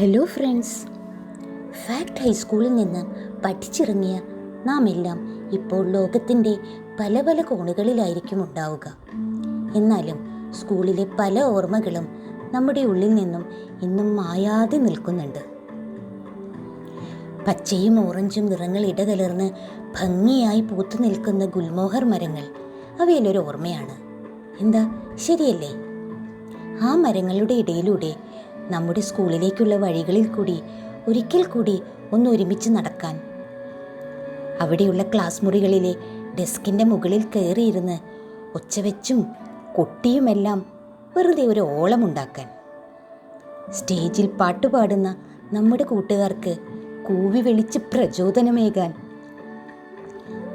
Hello friends fact ഹൈസ്കൂളിൽ നിന്ന് പഠിച്ചിറങ്ങിയ നാം എല്ലാം ഇപ്പോൾ ലോകത്തിന്റെ പല പല കോണുകളിലായിരിക്കും ഉണ്ടാവുക. എന്നാലും സ്കൂളിലെ പല ഓർമ്മകളും നമ്മുടെ ഉള്ളിൽ നിന്നും ഇന്നും മായാതെ നിൽക്കുന്നുണ്ട്. പച്ചയും ഓറഞ്ചും നിറങ്ങൾ ഇടകലർന്ന് ഭംഗിയായി പൂത്തു നിൽക്കുന്ന ഗുൽമോഹർ മരങ്ങൾ അവയിലൊരു ഓർമ്മയാണ്. എന്താ? ശരിയല്ലേ? ആ മരങ്ങളുടെ ഇടയിലൂടെ നമ്മുടെ സ്കൂളിലേക്കുള്ള വഴികളിൽ കൂടി ഒരിക്കൽ കൂടി ഒന്ന് ഒരുമിച്ച് നടക്കാൻ. അവിടെയുള്ള ക്ലാസ് മുറികളിലെ ഡെസ്കിന്റെ മുകളിൽ കയറിയിരുന്ന് ഒച്ചവെച്ചും കൊട്ടിയുമെല്ലാം വെറുതെ ഒരു ഓളമുണ്ടാക്കാൻ സ്റ്റേജിൽ പാട്ടുപാടുന്ന നമ്മുടെ കൂട്ടുകാർക്ക് കൂവി വിളിച്ച് പ്രചോദനമേകാൻ.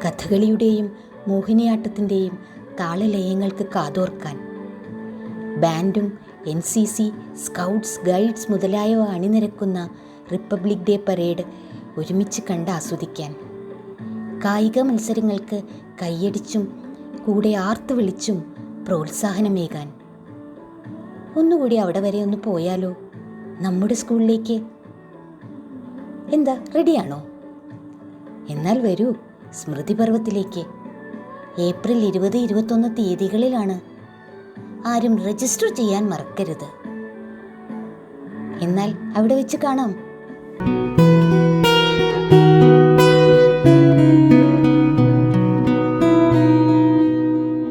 കഥകളിയുടെയും മോഹിനിയാട്ടത്തിന്റെയും താളലയങ്ങൾക്ക് കാതോർക്കാൻ. ബാൻഡും N C C scouts guides മുതലായവ അണിനിരക്കുന്ന റിപ്പബ്ലിക് ഡേ പരേഡ് ഒരുമിച്ച് കണ്ട് ആസ്വദിക്കാൻ. കായിക മത്സരങ്ങൾക്ക് കൈയടിച്ചും കൂടെ ആർത്ത് വിളിച്ചും പ്രോത്സാഹനമേകാൻ. ഒന്നുകൂടി അവിടെ വരെ ഒന്ന് പോയാലോ? നമ്മുടെ സ്കൂളിലേക്ക്? എന്താ റെഡിയാണോ? എന്നാൽ വരൂ സ്മൃതിപർവത്തിലേക്ക് ഏപ്രിൽ ഇരുപത് ഇരുപത്തൊന്ന് തീയതികളിലാണ് ആരും രജിസ്റ്റർ ചെയ്യാൻ മറക്കരുത്. എന്നാൽ അവിടെ വെച്ച് കാണാം.